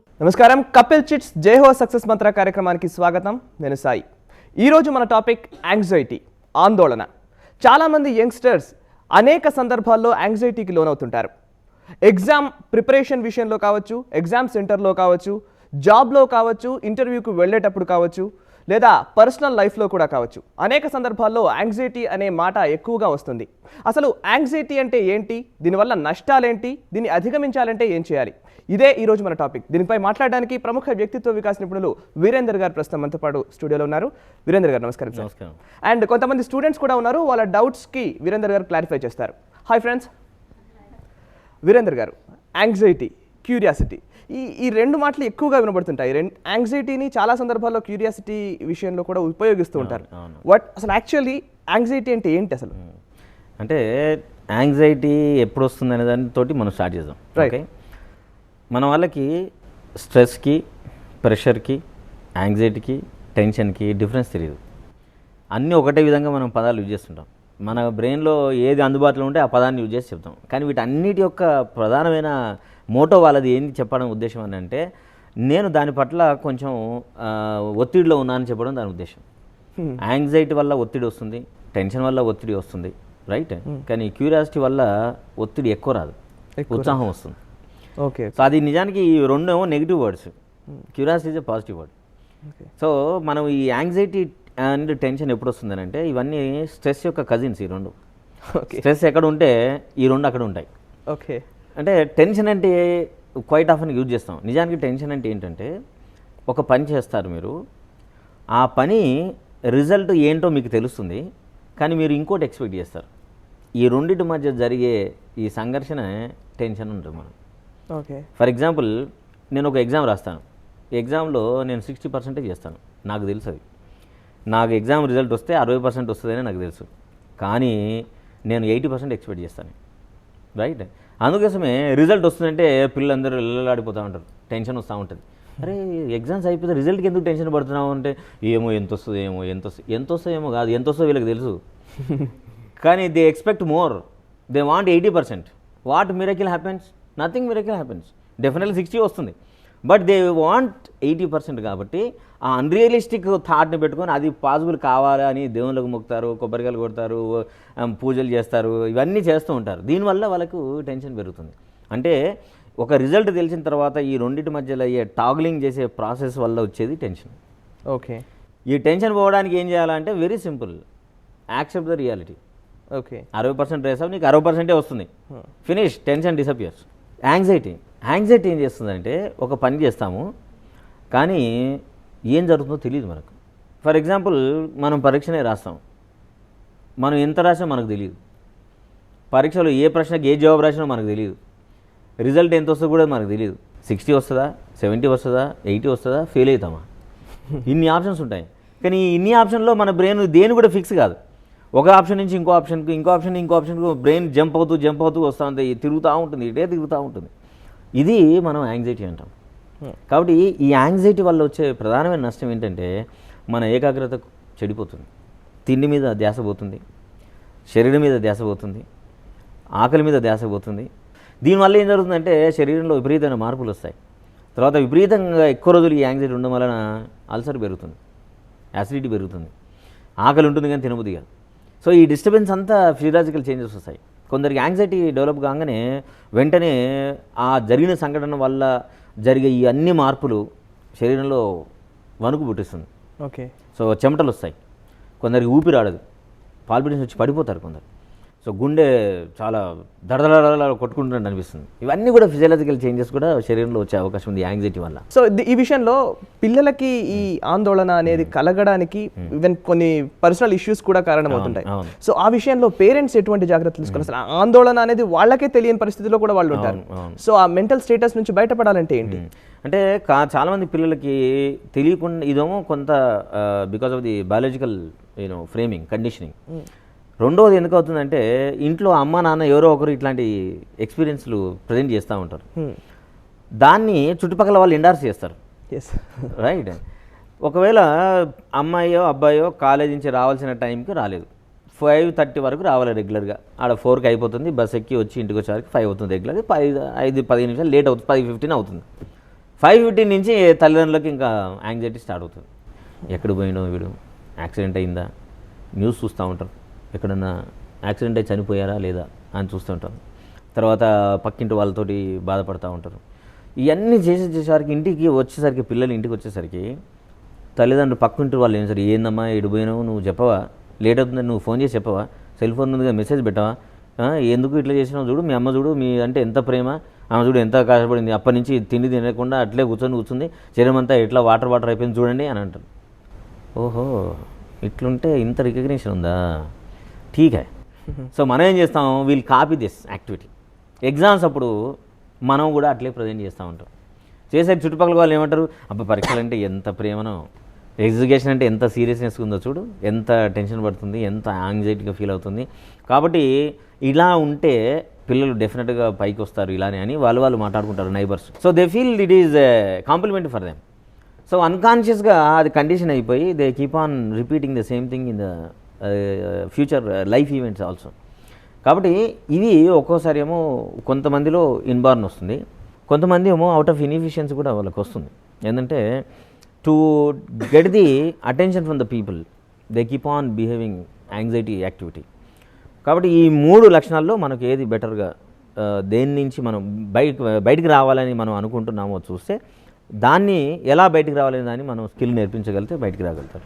నమస్కారం. Kapil chits Jai Ho success మంత్ర కార్యక్రమానికి స్వాగతం. నేను సాయి. ఈరోజు మన టాపిక్ యాంగ్జైటీ ఆందోళన. చాలామంది యంగ్స్టర్స్ అనేక సందర్భాల్లో యాంగ్జైటీకి లోనవుతుంటారు. ఎగ్జామ్ ప్రిపరేషన్ విషయంలో కావచ్చు ఎగ్జామ్ సెంటర్లో కావచ్చు జాబ్లో కావచ్చు ఇంటర్వ్యూకి వెళ్ళేటప్పుడు కావచ్చు లేదా పర్సనల్ లైఫ్లో కూడా కావచ్చు. అనేక సందర్భాల్లో యాంగ్జైటీ అనే మాట ఎక్కువగా వస్తుంది. అసలు యాంగ్జైటీ అంటే ఏంటి? దీనివల్ల నష్టాలేంటి? దీన్ని అధిగమించాలంటే ఏం చేయాలి? ఇదే ఈరోజు మన టాపిక్. దీనిపై మాట్లాడడానికి ప్రముఖ వ్యక్తిత్వ వికాస్ నిపుణులు వీరేందర్ గారు ప్రస్తుతం మనతో పాటు స్టూడియోలో ఉన్నారు. వీరేందర్ గారు నమస్కారం నమస్కారం. అండ్ కొంతమంది స్టూడెంట్స్ కూడా ఉన్నారు. వాళ్ళ డౌట్స్కి వీరేందర్ గారు క్లారిఫై చేస్తారు. Hi friends. వీరేందర్ గారు యాంగ్జైటీ క్యూరియాసిటీ ఈ ఈ రెండు మాటలు ఎక్కువగా వినబడుతుంటాయి. రెండు యాంగ్జైటీని చాలా సందర్భాల్లో క్యూరియాసిటీ విషయంలో కూడా ఉపయోగిస్తూ ఉంటారు. వాట్ అసలు యాక్చువల్లీ యాంగ్జైటీ అంటే ఏంటి అసలు? అంటే యాంగ్జైటీ ఎప్పుడు వస్తుంది అనే దానితోటి మనం స్టార్ట్ చేద్దాం. ఓకే మన వాళ్ళకి స్ట్రెస్కి ప్రెషర్కి యాంగ్జైటీకి టెన్షన్కి డిఫరెన్స్ తెలియదు అన్నీ ఒకటే విధంగా మనం పదాలు యూజ్ చేస్తుంటాం. మన బ్రెయిన్లో ఏది అందుబాటులో ఉంటే ఆ పదాన్ని యూజ్ చేసి చెప్తాం. కానీ వీటన్నిటి యొక్క ప్రధానమైన మోటో వాళ్ళది ఏంటి చెప్పడం ఉద్దేశం అని అంటే నేను దాని పట్ల కొంచెం ఒత్తిడిలో ఉన్నానని చెప్పడం దాని ఉద్దేశం. యాంగ్జైటీ వల్ల ఒత్తిడి వస్తుంది టెన్షన్ వల్ల ఒత్తిడి వస్తుంది రైట్? కానీ క్యూరియాసిటీ వల్ల ఒత్తిడి ఎక్కువ రాదు ఉత్సాహం వస్తుంది. ఓకే సో అది నిజానికి ఈ రెండు ఏమో negative words. Curiosity is positive word. So మనం ఈ యాంగ్జైటీ అండ్ టెన్షన్ ఎప్పుడు వస్తుంది అంటే ఇవన్నీ స్ట్రెస్ యొక్క కజిన్స్ ఈ రెండు. స్ట్రెస్ ఎక్కడ ఉంటే ఈ రెండు అక్కడ ఉంటాయి. ఓకే. అంటే టెన్షన్ అంటే క్వైట్ ఆఫ్ని యూజ్ చేస్తాం. నిజానికి టెన్షన్ అంటే ఏంటంటే ఒక పని చేస్తారు మీరు. ఆ పని రిజల్ట్ ఏంటో మీకు తెలుస్తుంది కానీ మీరు ఇంకోటి ఎక్స్పెక్ట్ చేస్తారు. ఈ రెండింటి మధ్య జరిగే ఈ సంఘర్షణ టెన్షన్ ఉంటుంది మనం ఓకే. ఫర్ ఎగ్జాంపుల్ నేను ఒక ఎగ్జామ్ రాస్తాను. ఎగ్జామ్లో నేను సిక్స్టీ పర్సెంటే చేస్తాను. నాకు తెలుసు అది నాకు ఎగ్జామ్ రిజల్ట్ వస్తే అరవై పర్సెంట్ వస్తుందని నాకు తెలుసు. కానీ నేను ఎయిటీ పర్సెంట్ ఎక్స్పెక్ట్ చేస్తాను. రైట్ అందుకోసమే రిజల్ట్ వస్తుందంటే పిల్లలందరూ ఇళ్ళలాడిపోతూ ఉంటారు. టెన్షన్ వస్తూ ఉంటుంది. అరే ఎగ్జామ్స్ అయిపోతే రిజల్ట్కి ఎందుకు టెన్షన్ పడుతున్నావు అంటే ఏమో ఎంత వస్తుంది ఏమో ఎంత వస్తుంది ఎంత వస్తుందో ఏమో కాదు ఎంత వస్తుందో వీళ్ళకి తెలుసు. కానీ they expect more they want eighty percent what miracle happens nothing miracle happens definitely sixty వస్తుంది. But they want eighty percent కాబట్టి ఆ అన్రియలిస్టిక్ థాట్ని పెట్టుకొని అది పాసిబుల్ కావాలి అని దేవుళ్ళకు మొక్కుతారు కొబ్బరికాయలు కొడతారు పూజలు చేస్తారు ఇవన్నీ చేస్తూ ఉంటారు. దీనివల్ల వాళ్ళకు టెన్షన్ పెరుగుతుంది. అంటే ఒక రిజల్ట్ తెలిసిన తర్వాత ఈ రెండింటి మధ్యలో అయ్యే టాగ్లింగ్ చేసే ప్రాసెస్ వల్ల వచ్చేది టెన్షన్ ఓకే ఈ టెన్షన్ పోవడానికి ఏం చేయాలంటే very simple accept the reality okay అరవై పర్సెంట్ రేసావు నీకు అరవై పర్సెంటే వస్తుంది. Finish tension disappears anxiety anxiety ఏం చేస్తుందంటే ఒక పని చేస్తాము కానీ ఏం జరుగుతుందో తెలియదు మనకు. ఫర్ ఎగ్జాంపుల్ మనం పరీక్షనే రాస్తాం. మనం ఎంత రాసినా మనకు తెలియదు పరీక్షలో ఏ ప్రశ్నకి ఏ జవాబు రాసినా మనకు తెలియదు రిజల్ట్ ఎంత వస్తుందో కూడా మనకు తెలియదు సిక్స్టీ వస్తుందా? సెవెంటీ వస్తుందా? ఎయిటీ వస్తుందా? ఫెయిల్ అవుతామా? ఇన్ని ఆప్షన్స్ ఉంటాయి. కానీ ఈ ఇన్ని ఆప్షన్లో మన బ్రెయిన్ దేని కూడా ఫిక్స్ కాదు. ఒక ఆప్షన్ నుంచి ఇంకో ఆప్షన్కి ఇంకో ఆప్షన్ ఇంకో ఆప్షన్కి బ్రెయిన్ జంప్ అవుతూ జంప్ అవుతూ వస్తూ ఉంటుంది తిరుగుతూ ఉంటుంది ఇటే తిరుగుతూ ఉంటుంది. ఇది మనం యాంగ్జైటీ అంటాం. కాబట్టి ఈ యాంగ్జైటీ వల్ల వచ్చే ప్రధానమైన నష్టం ఏంటంటే మన ఏకాగ్రత చెడిపోతుంది. తిండి మీద ధ్యాస పోతుంది. శరీరం మీద ధ్యాస పోతుంది. ఆకలి మీద ధ్యాస పోతుంది. దీనివల్ల ఏం జరుగుతుందంటే శరీరంలో విపరీతమైన మార్పులు వస్తాయి. తర్వాత విపరీతంగా ఎక్కువ రోజులు ఈ యాంగ్జైటీ ఉండడం వలన అల్సర్ పెరుగుతుంది. యాసిడిటీ పెరుగుతుంది. ఆకలి ఉంటుంది కానీ తినబుద్ది కాదు. సో ఈ డిస్టర్బెన్స్ అంతా ఫిజియలాజికల్ చేంజెస్ వస్తాయి. కొందరికి యాంగ్జైటీ డెవలప్ కాగానే వెంటనే ఆ జరిగిన సంఘటన వల్ల జరిగే ఈ అన్ని మార్పులు శరీరంలో వణుకు పుట్టిస్తుంది. ఓకే సో చెమటలు వస్తాయి కొందరికి ఊపిరాడదు పాల్పిటేషన్ వచ్చి పడిపోతారు కొందరు. సో గుండె చాలా దడదడ కొట్టుకుంటున్నట్టు అనిపిస్తుంది ఇవన్నీ కూడా ఫిజియలాజికల్ చేంజెస్ కూడా శరీరంలో వచ్చే అవకాశం ఉంది యాంగ్జైటీ వల్ల సో ఈ విషయంలో పిల్లలకి ఈ ఆందోళన అనేది కలగడానికి ఈవెన్ కొన్ని పర్సనల్ ఇష్యూస్ కూడా కారణమవుతుంటాయి సో ఆ విషయంలో పేరెంట్స్ ఎటువంటి జాగ్రత్తలు తీసుకోవాలి అసలు ఆందోళన అనేది వాళ్ళకే తెలియని పరిస్థితిలో కూడా వాళ్ళు ఉంటారు సో ఆ మెంటల్ స్టేటస్ నుంచి బయటపడాలంటే ఏంటి అంటే కా చాలామంది పిల్లలకి తెలియకుండా ఇదేమో కొంత because of the biological you know framing conditioning రెండవది ఎందుకు అవుతుందంటే ఇంట్లో అమ్మ నాన్న ఎవరో ఒకరు ఇట్లాంటి ఎక్స్పీరియన్స్లు ప్రజెంట్ చేస్తూ ఉంటారు. దాన్ని చుట్టుపక్కల వాళ్ళు ఎండార్స్ చేస్తారు. రైట్ ఒకవేళ అమ్మాయో అబ్బాయో కాలేజ్ నుంచి రావాల్సిన టైంకి రాలేదు. ఫైవ్ థర్టీ వరకు రావాలి రెగ్యులర్గా ఆడ ఫోర్కి అయిపోతుంది బస్ ఎక్కి వచ్చి ఇంటికి వచ్చేసరికి ఫైవ్ అవుతుంది రెగ్యులర్గా పది ఐదు పదిహేను నిమిషాలు లేట్ అవుతుంది పది ఫిఫ్టీన్ అవుతుంది. ఫైవ్ ఫిఫ్టీన్ నుంచి తల్లిదండ్రులకి ఇంకా యాంగ్జైటీ స్టార్ట్ అవుతుంది. ఎక్కడ పోయినో వీడు? యాక్సిడెంట్ అయిందా? న్యూస్ చూస్తూ ఉంటారు. ఎక్కడన్నా యాక్సిడెంట్ అయి చనిపోయారా లేదా అని చూస్తూ తర్వాత పక్కింటి వాళ్ళతోటి బాధపడుతూ ఉంటారు. ఇవన్నీ చేసి చేసేసరికి ఇంటికి వచ్చేసరికి పిల్లలు ఇంటికి వచ్చేసరికి తల్లిదండ్రులు పక్కింటి వాళ్ళు ఏం సరే ఏందమ్మా ఎడిపోయినావు నువ్వు చెప్పవా? లేట్ అవుతుందని నువ్వు ఫోన్ చేసి చెప్పవా? సెల్ ఫోన్ ముందుగా మెసేజ్ పెట్టవా? ఎందుకు ఇట్లా చేసినావు చూడు మీ అమ్మ చూడు మీ అంటే ఎంత ప్రేమ? ఆమె చూడు ఎంత కష్టపడింది. అప్పటి నుంచి తిండి తినకుండా అట్లే కూర్చొని కూర్చుంది. శరీరం అంతా ఎట్లా వాటర్ వాటర్ అయిపోయింది చూడండి అని అంటారు. ఓహో ఇట్లుంటే ఇంత రికగ్నిషన్ ఉందా? ఠీకే సో మనం ఏం చేస్తాం? We'll copy this activity exams అప్పుడు మనం కూడా అట్లే ప్రజెంట్ చేస్తూ ఉంటాం. చేసే చుట్టుపక్కల వాళ్ళు ఏమంటారు? అబ్బా పరీక్షలు అంటే ఎంత ప్రేమనో. ఎగ్జిక్యూషన్ అంటే ఎంత సీరియస్నెస్ ఉందో చూడు. ఎంత టెన్షన్ పడుతుంది ఎంత యాంగ్జైటీగా ఫీల్ అవుతుంది. కాబట్టి ఇలా ఉంటే పిల్లలు డెఫినెట్గా పైకి వస్తారు ఇలానే అని వాళ్ళు వాళ్ళు మాట్లాడుకుంటారు neighbours so they feel it is compliment for them so అన్కాన్షియస్గా అది కండిషన్ అయిపోయి they keep on repeating the same thing in the future life events also కాబట్టి ఇది ఒక్కోసారి ఏమో కొంతమందిలో ఇన్బార్న్ వస్తుంది. కొంతమంది ఏమో అవుట్ ఆఫ్ ఇన్ఎఫిషియన్సీ కూడా వాళ్ళకి వస్తుంది. ఏంటంటే to get the attention from the people they keep on behaving anxiety activity కాబట్టి ఈ మూడు లక్షణాల్లో మనకు ఏది బెటర్గా దేని నుంచి మనం బయట బయటికి రావాలని మనం అనుకుంటున్నామో చూస్తే దాన్ని ఎలా బయటికి రావాలని దాన్ని మనం స్కిల్ నేర్పించగలిగితే బయటికి రాగలుగుతారు.